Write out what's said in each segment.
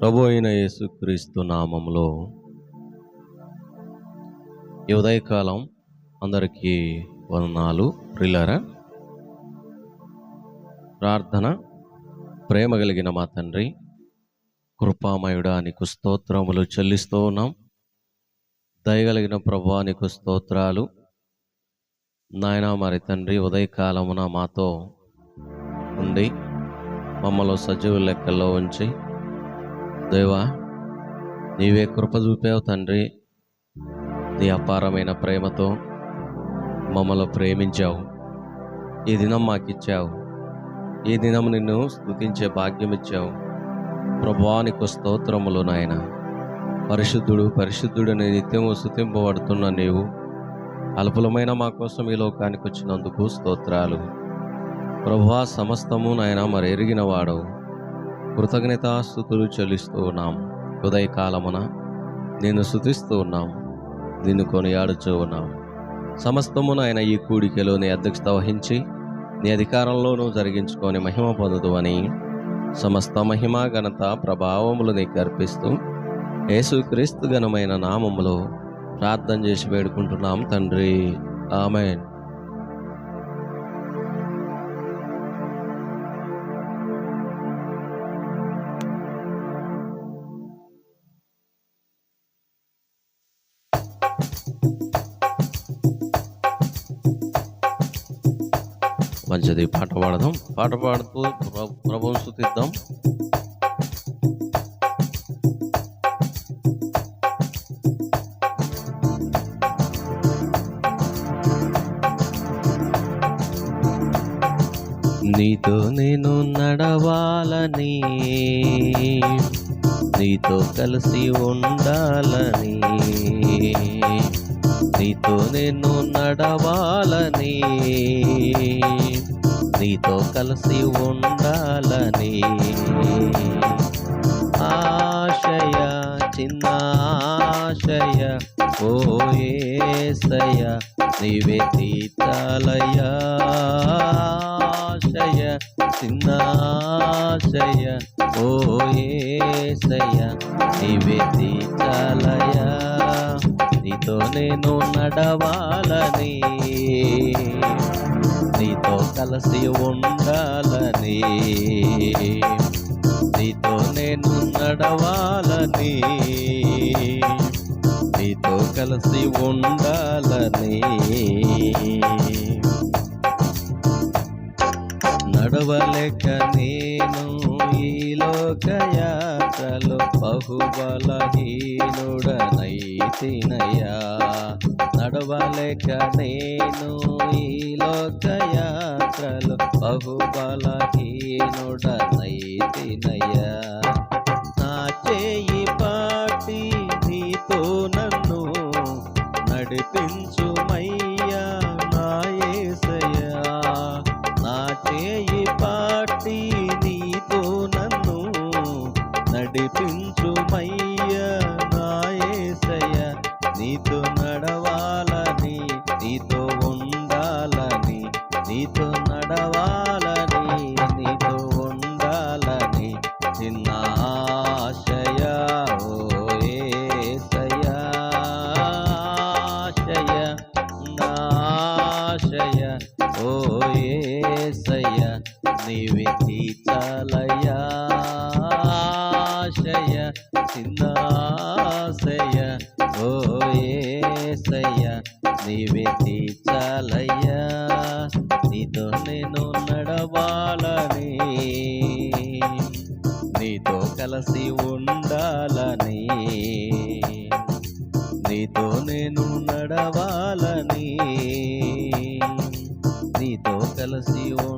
ప్రభు అయిన యేసుక్రీస్తు నామంలో ఈ ఉదయకాలం అందరికీ వందనాలు. ప్రిల్లరా ప్రార్థన ప్రేమ కలిగిన మా తండ్రి కృపామయుడా నీకు స్తోత్రములు చెల్లిస్తూ ఉన్నాం. దయగలిగిన ప్రభా నీకు స్తోత్రాలు. నాయన మరి తండ్రి ఉదయకాలమున మాతో ఉండి మమ్మల్ని సజీవ లెక్కల్లో ఉంచి దేవా నీవే కృప చూపావు తండ్రి. నీ అపారమైన ప్రేమతో మమ్మల్ని ప్రేమించావు. ఈ దినం మాకిచ్చావు. ఈ దినం నిన్ను స్థుతించే భాగ్యం ఇచ్చావు ప్రభానికి స్తోత్రములు నాయన. పరిశుద్ధుడు పరిశుద్ధుడని నిత్యము స్థుతింపబడుతున్న నీవు అల్పులమైన మా కోసం ఈ లోకానికి వచ్చినందుకు స్తోత్రాలు. ప్రభా సమస్తము నాయన మరి ఎరిగిన వాడవు కృతజ్ఞతాస్థుతులు చెల్లిస్తూ ఉన్నాం. ఉదయకాలమున నేను శుతిస్తూ ఉన్నాం. నిన్ను కొనియాడుచూ ఉన్నాం. సమస్తమున ఆయన ఈ కూడికలో నీ అధ్యక్షత వహించి నీ అధికారంలోనూ జరిగించుకొని మహిమ పొందదు అని సమస్త మహిమ ఘనత ప్రభావములు నీకు అర్పిస్తూ యేసుక్రీస్తు ఘనమైన నామములో ప్రార్థన చేసి వేడుకుంటున్నాం తండ్రి. ఆమెన్. మంచిది పాట పాడదాం. పాట పాడుతూ ప్రభు స్థుతిద్దాం. నీతో నేను నడవాలని నీతో కలిసి ఉండాలని నీతో నేను నడవాలని నీతో కలిసి ఉండాలని. ఆశయ చిన్న ఆశయ. ఓ ఏసయ నీవే తీర్చాలయ ఆశయ చిన్న ఓ ఏసయ నీవే తీర్చాలయ నీతో నేను నడవాలని నీతో కలిసి ఉండాలని నీతో నేను నడవాలని. కలిసి ఉండాలని. నడవలేక నేను ఈ లోకయాత్రలో బహుబలహీనుడనైతినయ్యా. నడవలేక నేను ఈ లోకయాత్రలో బహుబలహీనుడనైతినయ్యా. నా చేయి పాటి నీతో నన్ను నడిపించుమయ్యా ఓ యేసయ్య నీవే తీర్చాలయ్యా నీతో నేను నడవాలని. నీతో కలిసి ఉండాలని. నీతో నేను నడవాలని. నీతో కలిసి ఉండాలని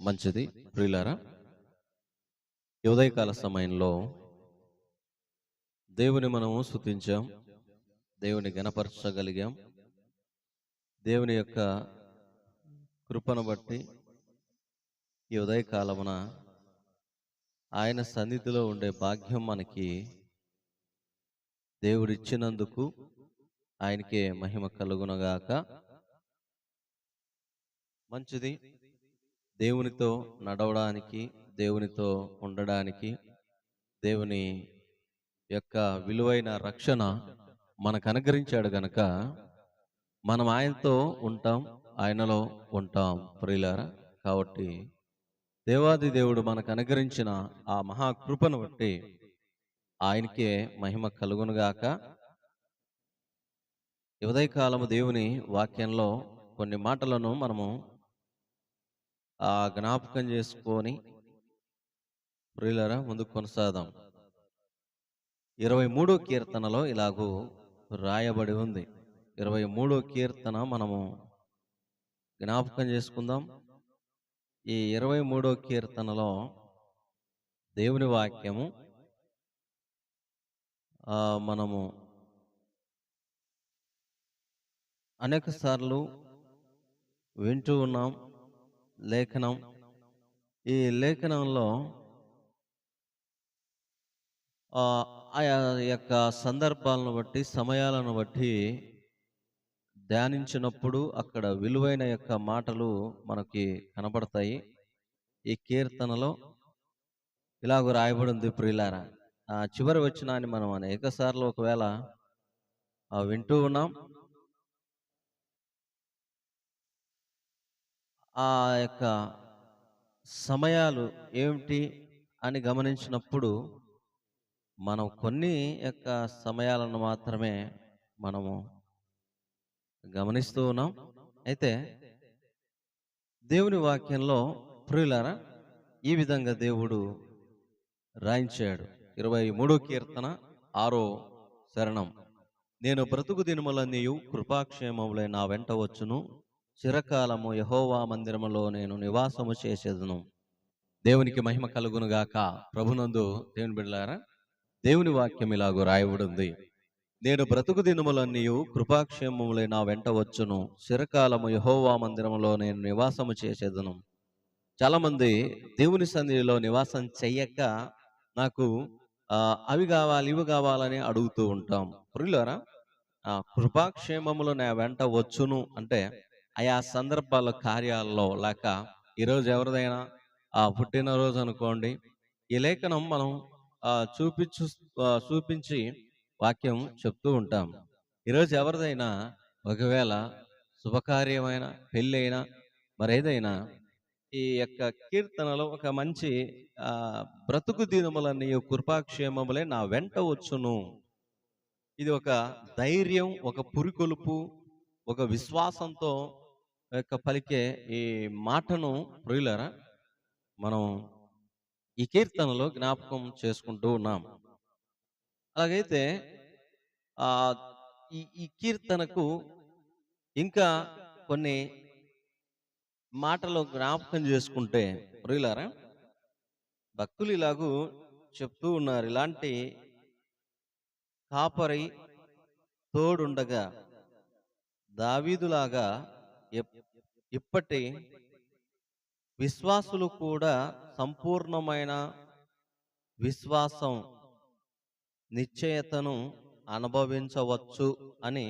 మంచిది. ప్రియులారా ఈ ఉదయకాల సమయంలో దేవుని మనము స్థుతించాం దేవుని గణపరచగలిగాం. దేవుని యొక్క కృపను బట్టి ఈ ఉదయకాలమున ఆయన సన్నిధిలో ఉండే భాగ్యం మనకి దేవుడిచ్చినందుకు ఆయనకే మహిమ కలుగునగాక. మంచిది. దేవునితో నడవడానికి దేవునితో ఉండడానికి దేవుని యొక్క విలువైన రక్షణ మనకు అనుగ్రహించాడు గనక మనం ఆయనతో ఉంటాం ఆయనలో ఉంటాం ప్రియులారా. కాబట్టి దేవాది దేవుడు మనకు అనుగ్రహించిన ఆ మహాకృపను బట్టి ఆయనకే మహిమ కలుగునుగాక. ఉదయకాలము దేవుని వాక్యంలో కొన్ని మాటలను మనము జ్ఞాపకం చేసుకొని ప్రియులరా ముందుకు కొనసాదాం ఇరవై మూడో కీర్తనలో ఇలాగూ రాయబడి ఉంది. ఇరవై మూడో కీర్తన మనము జ్ఞాపకం చేసుకుందాం. ఈ ఇరవై మూడో కీర్తనలో దేవుని వాక్యము మనము అనేక సార్లు వింటూ ఉన్నాం. లేఖనం. ఈ లేఖనంలో ఆ ఆయా యొక్క సందర్భాలను బట్టి సమయాలను బట్టి ధ్యానించినప్పుడు అక్కడ విలువైన యొక్క మాటలు మనకి కనబడతాయి. ఈ కీర్తనలో ఇలాగ రాయబడింది ప్రియులారా. ఆ చివరి వచ్చినాన్ని మనం అనేక సార్లు ఒకవేళ వింటూ ఉన్నాం. ఆ యొక్క సమయాలు ఏమిటి అని గమనించినప్పుడు మనం కొన్ని యొక్క సమయాలను మాత్రమే మనము గమనిస్తూ ఉన్నాం. అయితే దేవుని వాక్యంలో ప్రియులారా ఈ విధంగా దేవుడు రాయించాడు. ఇరవై మూడో కీర్తన ఆరో శరణం. నేను బ్రతుకు దినములన్నీయు కృపాక్షేమములై నా వెంట వచ్చును. చిరకాలము యహోవా మందిరములో నేను నివాసము చేసేదను. దేవునికి మహిమ కలుగునుగాక. ప్రభునందు దేవుని బిడ్డలారా దేవుని వాక్యం ఇలాగూ రాయబడింది. నేను బ్రతుకు దినములన్నీయు కృపాక్షేమములే నా వెంట వచ్చును. చిరకాలము యహోవా మందిరములో నేను నివాసము చేసేదను. చాలామంది దేవుని సన్నిధిలో నివాసం చెయ్యక నాకు అవి కావాలి ఇవి కావాలని అడుగుతూ ఉంటాం. పురిలోరా కృపాక్షేమములు నా వెంట వచ్చును. అంటే ఆయా సందర్భాల కార్యాలలో లేక ఈరోజు ఎవరిదైనా ఆ పుట్టినరోజు అనుకోండి ఈ లేఖనం మనం చూపించు చూపించి వాక్యం చెప్తూ ఉంటాం. ఈరోజు ఎవరిదైనా ఒకవేళ శుభకార్యమైన పెళ్ళి అయినా మరేదైనా ఈ యొక్క కీర్తనలో ఒక మంచి బ్రతుకు దినములన్నీ కృపాక్షేమములే నా వెంట వచ్చును. ఇది ఒక ధైర్యం ఒక పురికొలుపు ఒక విశ్వాసంతో యొక్క పలికే ఈ మాటను ప్రియులరా మనం ఈ కీర్తనలో జ్ఞాపకం చేసుకుంటూ ఉన్నాం. అలాగైతే ఆ ఈ కీర్తనకు ఇంకా కొన్ని మాటలు జ్ఞాపకం చేసుకుంటే ప్రియులారా భక్తులు ఇలాగూ చెప్తూ ఉన్నారు ఇలాంటి కాపరి తోడుండగా దావీదులాగా ఇప్పటి విశ్వాసులు కూడా సంపూర్ణమైన విశ్వాసం నిశ్చయతను అనుభవించవచ్చు అని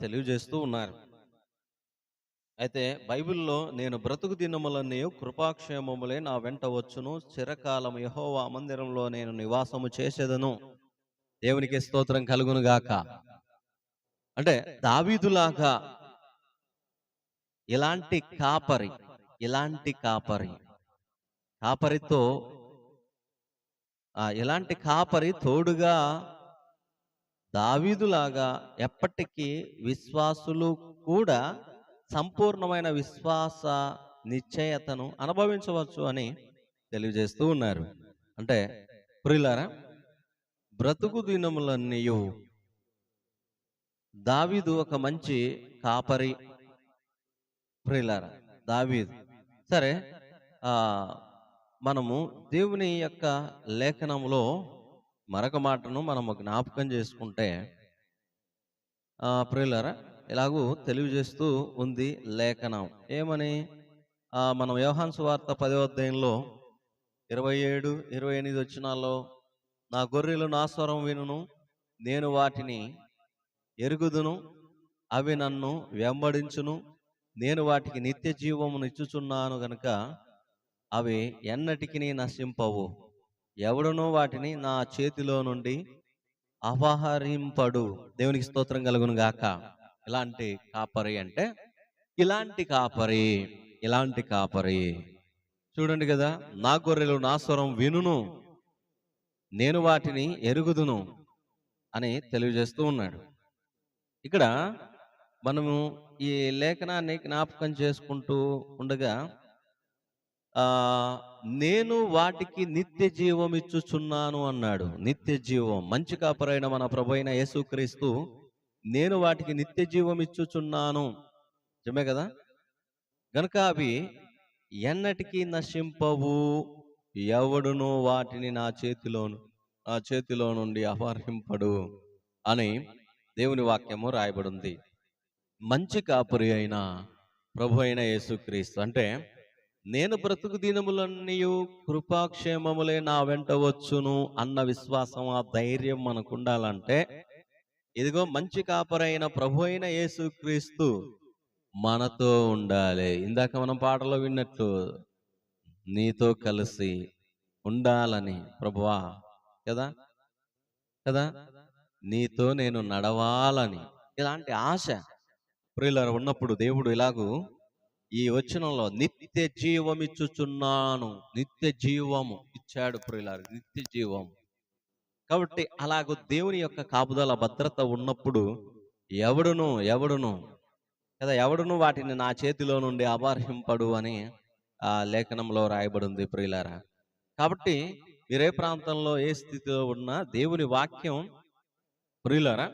తెలియజేస్తూ ఉన్నారు. అయితే బైబిల్లో నేను బ్రతుకు దినములన్నీ కృపాక్షేమములే నా వెంట వచ్చును చిరకాలం యహోవా మందిరంలో నేను నివాసము చేసేదను. దేవునికి స్తోత్రం కలుగును గాక అంటే దావీదులాగా ఇలాంటి కాపరి ఇలాంటి కాపరి? కాపరితో ఇలాంటి కాపరి తోడుగా దావీదులాగా ఎప్పటికీ విశ్వాసులు కూడా సంపూర్ణమైన విశ్వాస నిశ్చయతను అనుభవించవచ్చు అని తెలియజేస్తూ ఉన్నారు. అంటే ప్రియులారా బ్రతుకు దినములన్నీయు దావీదు ఒక మంచి కాపరి ప్రియులారా దావీదు. సరే మనము దేవుని యొక్క లేఖనంలో మరొక మాటను మనము జ్ఞాపకం చేసుకుంటే ఆ ప్రియులారా ఇలాగూ తెలియజేస్తూ ఉంది లేఖనం. ఏమని? మనం వ్యవహాన్ సువార్త పదో అధ్యాయంలో ఇరవై ఏడు ఇరవై ఎనిమిది వచ్చినాల్లో నా గొర్రెలు నా స్వరం వినును నేను వాటిని ఎరుగుదును అవి నన్ను వెంబడించును నేను వాటికి నిత్య జీవమును ఇచ్చుచున్నాను గనుక అవి ఎన్నటికి నశింపవు. ఎవడనో వాటిని నా చేతిలో నుండి అపహరింపడు. దేవునికి స్తోత్రం కలుగును గాక. ఇలాంటి కాపరి అంటే ఇలాంటి కాపరి ఇలాంటి కాపరి. చూడండి కదా నా గొర్రెలు నా స్వరం వినును. నేను వాటిని ఎరుగుదును అని తెలియజేస్తూ ఉన్నాడు. ఇక్కడ మనము ఈ లేఖనాన్ని జ్ఞాపకం చేసుకుంటూ ఉండగా నేను వాటికి నిత్య జీవం ఇచ్చుచున్నాను అన్నాడు. నిత్య జీవం మంచి కాపరైన మన ప్రభు అయిన యేసుక్రీస్తు నేను వాటికి నిత్య జీవం ఇచ్చుచున్నాను. నిజమే కదా? గనుక అవి ఎన్నటికీ నశింపవు. ఎవడును వాటిని నా చేతిలోను నా చేతిలో నుండి అపహరింపడు అని దేవుని వాక్యము రాయబడింది. మంచి కాపురి అయిన ప్రభు అయిన యేసుక్రీస్తు. అంటే నేను బ్రతుకు దినములన్నీ కృపాక్షేమములే నా వెంట వచ్చును అన్న విశ్వాసం ఆ ధైర్యం మనకు ఉండాలంటే ఇదిగో మంచి కాపరైన ప్రభు అయిన యేసుక్రీస్తు మనతో ఉండాలి. ఇందాక మనం పాటలో విన్నట్టు నీతో కలిసి ఉండాలని ప్రభువా కదా? కదా? నీతో నేను నడవాలని. ఇలాంటి ఆశ ప్రియులారా ఉన్నప్పుడు దేవుడు ఇలాగూ ఈ వచనంలో నిత్య జీవం ఇచ్చుచున్నాను నిత్య జీవము ఇచ్చాడు ప్రియులారు నిత్య జీవం కాబట్టి అలాగూ దేవుని యొక్క కాపుదల భద్రత ఉన్నప్పుడు ఎవడును ఎవడును కదా ఎవడును వాటిని నా చేతిలో నుండి అపహరింపడు అని ఆ లేఖనంలో రాయబడింది ప్రియులారా. కాబట్టి మీరే ప్రాంతంలో ఏ స్థితిలో ఉన్నా దేవుని వాక్యం ప్రియులారా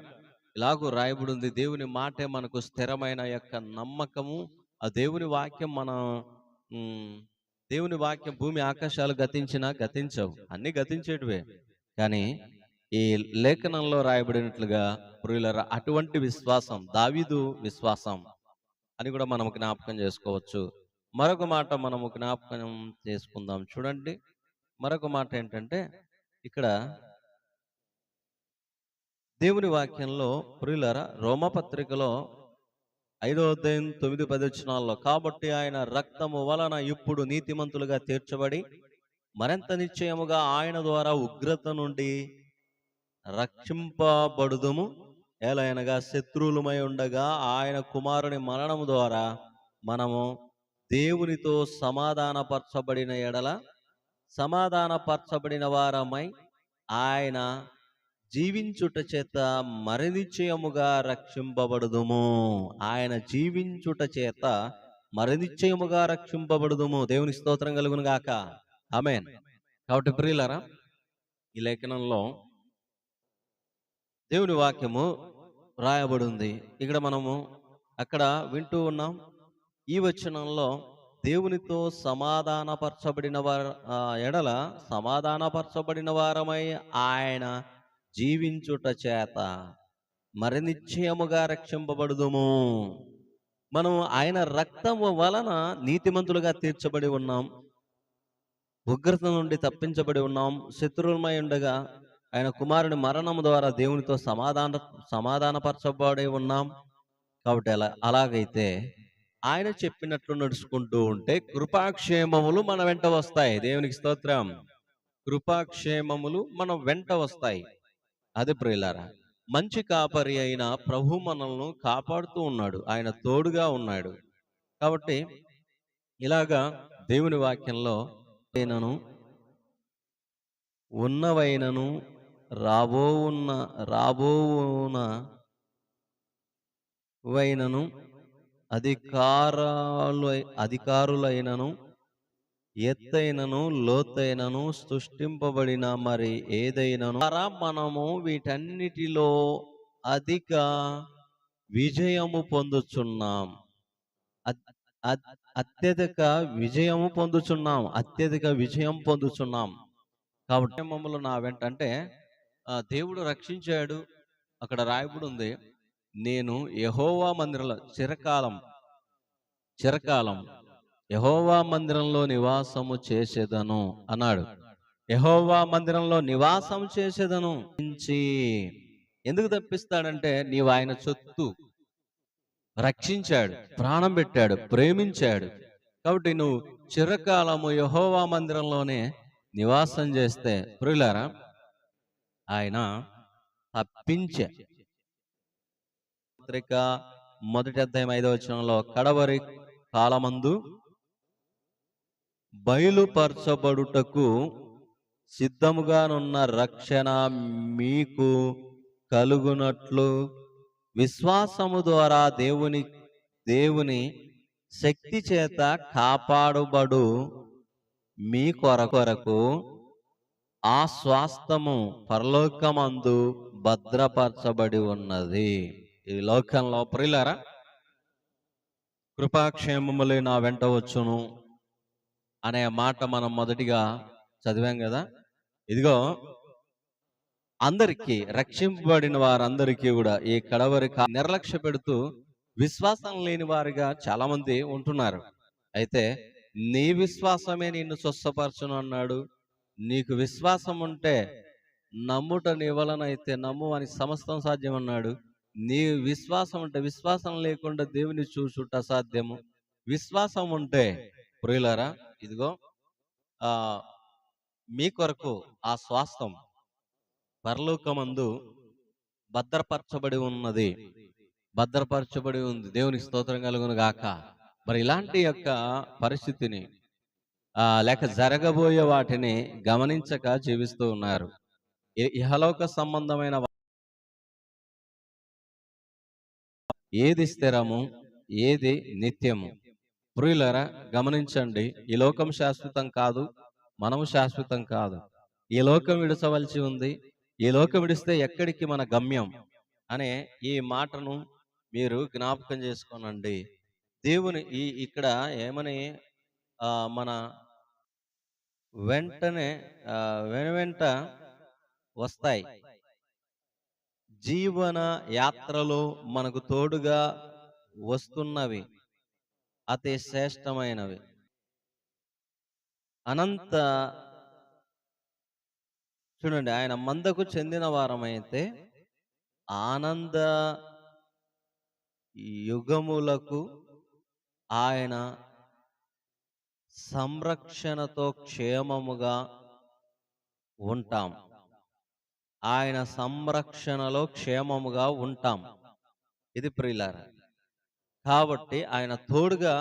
ఇలాగూ రాయబడింది. దేవుని మాటే మనకు స్థిరమైన యొక్క నమ్మకము. ఆ దేవుని వాక్యం మన దేవుని వాక్యం భూమి ఆకాశాలు గతించినా గతించవు. అన్ని గతించేటివే. కానీ ఈ లేఖనంలో రాయబడినట్లుగా ప్రియులరా అటువంటి విశ్వాసం దావీదు విశ్వాసం అని కూడా మనం జ్ఞాపకం చేసుకోవచ్చు. మరొక మాట మనము జ్ఞాపకం చేసుకుందాం. చూడండి. మరొక మాట ఏంటంటే ఇక్కడ దేవుని వాక్యంలో ప్రియులర రోమపత్రికలో ఐదో అధ్యాయం తొమ్మిది పది వచనాల్లో కాబట్టి ఆయన రక్తము వలన ఇప్పుడు నీతిమంతులుగా తీర్చబడి మరింత నిశ్చయముగా ఆయన ద్వారా ఉగ్రత నుండి రక్షింపబడుదుము? ఏలైనగా శత్రువులమై ఉండగా ఆయన కుమారుని మరణము ద్వారా మనము దేవునితో సమాధానపరచబడిన ఎడల సమాధానపరచబడిన వారమై ఆయన జీవించుట చేత మరినిశ్చయముగా రక్షింపబడుదుము. ఆయన జీవించుట చేత మరినిశ్చయముగా రక్షింపబడుదుము. దేవుని స్తోత్రం కలుగును గాక. ఆమెన్. కాబట్టి ప్రియులరా ఈ లేఖనంలో దేవుని వాక్యము రాయబడింది. ఇక్కడ మనము అక్కడ వింటూ ఉన్నాం. ఈ వచనంలో దేవునితో సమాధానపరచబడిన వార ఎడల సమాధానపరచబడిన వారమై ఆయన జీవించుట చేత మరి నిశ్చయముగా రక్షింపబడుదుము. మనం ఆయన రక్తము వలన నీతిమంతులుగా తీర్చబడి ఉన్నాం. ఉగ్రత నుండి తప్పించబడి ఉన్నాం. శత్రువులమై ఉండగా ఆయన కుమారుని మరణం ద్వారా దేవునితో సమాధాన సమాధానపరచబడి ఉన్నాం. కాబట్టి అలా అలాగైతే ఆయన చెప్పినట్లు నడుచుకుంటూ ఉంటే కృపాక్షేమములు మన వెంట వస్తాయి. దేవునికి స్తోత్రం. కృపాక్షేమములు మన వెంట వస్తాయి. అది ప్రియులారా మంచి కాపరి అయిన ప్రభు మనల్ని కాపాడుతూ ఉన్నాడు. ఆయన తోడుగా ఉన్నాడు. కాబట్టి ఇలాగా దేవుని వాక్యంలో అయినను ఉన్నవైనను రాబో ఉన్న రాబోవున వైనను అధికారాలు అధికారులైనను ఎత్తైనను లోతైనను సృష్టింపబడిన మరి ఏదైనను. ద్వారా మనము వీటన్నిటిలో అధిక విజయము పొందుచున్నాం. అత్- అత్యధిక విజయము పొందుచున్నాం. అత్యధిక విజయం పొందుచున్నాం. కాబట్టి మమ్మల్ని నా వెంట అంటే ఆ, దేవుడు రక్షించాడు. అక్కడ రాయబడి ఉంది నేను యహోవా మందిరంలో చిరకాలం చిరకాలం యహోవా మందిరంలో నివాసము చేసేదను అన్నాడు. యహోవా మందిరంలో నివాసం చేసేదను. ఎందుకు తప్పిస్తాడంటే నీవు ఆయన చొత్తు రక్షించాడు ప్రాణం పెట్టాడు ప్రేమించాడు. కాబట్టి నువ్వు చిరకాలము యహోవా మందిరంలోనే నివాసం చేస్తే ప్రియులారా ఆయన తప్పించే. పత్రిక మొదటి అధ్యాయం ఐదవ వచనంలో కడవరి కాలమందు బయలుపరచబడుటకు సిద్ధముగానున్న రక్షణ మీకు కలుగునట్లు విశ్వాసము ద్వారా దేవుని దేవుని శక్తి చేత కాపాడుబడు మీ కొరకొరకు ఆ స్వాస్థము పరలోకమందు భద్రపరచబడి ఉన్నది. ఈ లోకంలో ప్రిలరా కృపాక్షేమములే నా వెంట వచ్చును. అనే మాట మనం మొదటిగా చదివాం కదా? ఇదిగో అందరికీ రక్షింపబడిన వారందరికీ కూడా ఈ కడవరి నిర్లక్ష్య పెడుతూ విశ్వాసం లేని వారిగా చాలా మంది ఉంటున్నారు. అయితే నీ విశ్వాసమే నిన్ను స్వస్థపరచును అన్నాడు. నీకు విశ్వాసం ఉంటే నమ్ముట నీ వలన అయితే నమ్ము అని సమస్తం సాధ్యం అన్నాడు. నీ విశ్వాసం ఉంటే విశ్వాసం లేకుండా దేవుని చూసుట అసాధ్యము. విశ్వాసం ఉంటే ప్రియులారా ఇదిగో ఆ మీ కొరకు ఆ స్వాస్థం పరలోకమందు భద్రపరచబడి ఉన్నది. భద్రపరచబడి ఉంది. దేవుని స్తోత్రం కలుగును గాక. మరి ఇలాంటి యొక్క పరిస్థితిని ఆ లేక జరగబోయే వాటిని గమనించక జీవిస్తూ ఉన్నారు. ఇహలోక సంబంధమైన ఏది స్థిరము ఏది నిత్యము? ప్రియులరా గమనించండి ఈ లోకం శాశ్వతం కాదు మనము శాశ్వతం కాదు. ఈ లోకం విడచవలసి ఉంది ఈ లోకం విడిస్తే ఎక్కడికి మన గమ్యం అనే ఈ మాటను మీరు జ్ఞాపకం చేసుకోనండి. దేవుని ఈ ఇక్కడ ఏమని మన వెంటనే వెను వెంట వస్తాయి. జీవన యాత్రలో మనకు తోడుగా వస్తున్నవి. అతి శ్రేష్టమైనవి. అనంత చూడండి ఆయన మందకు చెందిన వారమైతే ఆనంద యుగములకు ఆయన సంరక్షణతో క్షేమముగా ఉంటాం. ఆయన సంరక్షణలో క్షేమముగా ఉంటాం. ఇది ప్రియులారా కాబట్టి ఆయన తోడుగా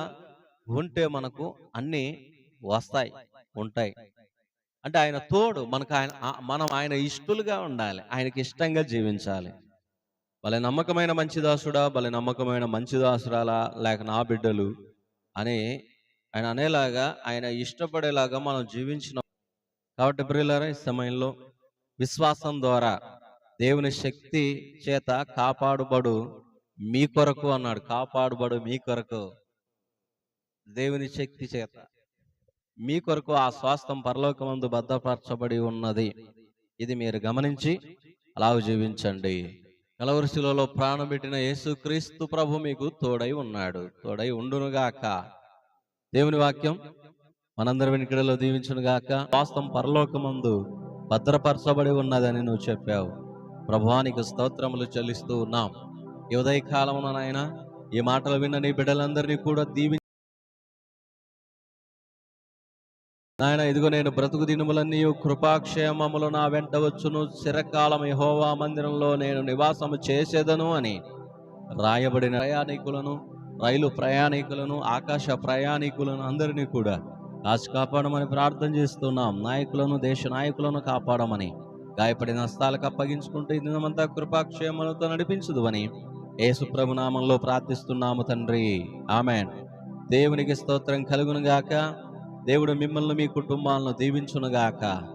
ఉంటే మనకు అన్ని వస్తాయి ఉంటాయి. అంటే ఆయన తోడు మనకు ఆయన మనం ఆయన ఇష్టలుగా ఉండాలి ఆయనకి ఇష్టంగా జీవించాలి. భలే నమ్మకమైన మంచి దాసుడా భలే నమ్మకమైన మంచి దాసురాలా లేక నా బిడ్డలు అని ఆయన అనేలాగా ఆయన ఇష్టపడేలాగా మనం జీవించిన కాబట్టి ప్రియులారా ఈ సమయంలో విశ్వాసం ద్వారా దేవుని శక్తి చేత కాపాడుబడు మీ కొరకు అన్నాడు. కాపాడుబడు మీ కొరకు దేవుని శక్తి చేత. మీ కొరకు ఆ స్వాస్థం పరలోకమందు భద్రపరచబడి ఉన్నది. ఇది మీరు గమనించి అలా జీవించండి. కలవరిశిలలో ప్రాణం పెట్టిన యేసుక్రీస్తు ప్రభు మీకు తోడై ఉన్నాడు. తోడై ఉండునుగాక. దేవుని వాక్యం మనందరి వెనుకడలో దీవించునుగాక. వాస్తవం పరలోకమందు భద్రపరచబడి ఉన్నదని నువ్వు చెప్పావు. ప్రభువానికి స్తోత్రములు చెల్లిస్తూ ఉన్నాం. ఈ ఉదయ కాలమున నాయన ఈ మాటలు విన్న నీ బిడ్డలందరినీ కూడా దీవి నాయన ఇదిగో నేను బ్రతుకు దినములన్నీ కృపాక్షేమములు నా వెంట వచ్చును. చిరకాలం యహోవా మందిరంలో నేను నివాసము చేసేదను అని రాయబడిన ప్రయాణికులను రైలు ప్రయాణికులను ఆకాశ ప్రయాణికులను అందరినీ కూడా కాచి కాపాడమని ప్రార్థన చేస్తున్నాం. నాయకులను దేశ నాయకులను కాపాడమని గాయపడిన హస్తాలకు అప్పగించుకుంటూ ఈ దినమంతా కృపాక్షేమలతో నడిపించదు అని యేసుప్రభు నామంలో ప్రార్థిస్తున్నాము తండ్రి. ఆమె దేవునికి స్తోత్రం కలుగునుగాక. దేవుడు మిమ్మల్ని మీ కుటుంబాలను దీవించునుగాక.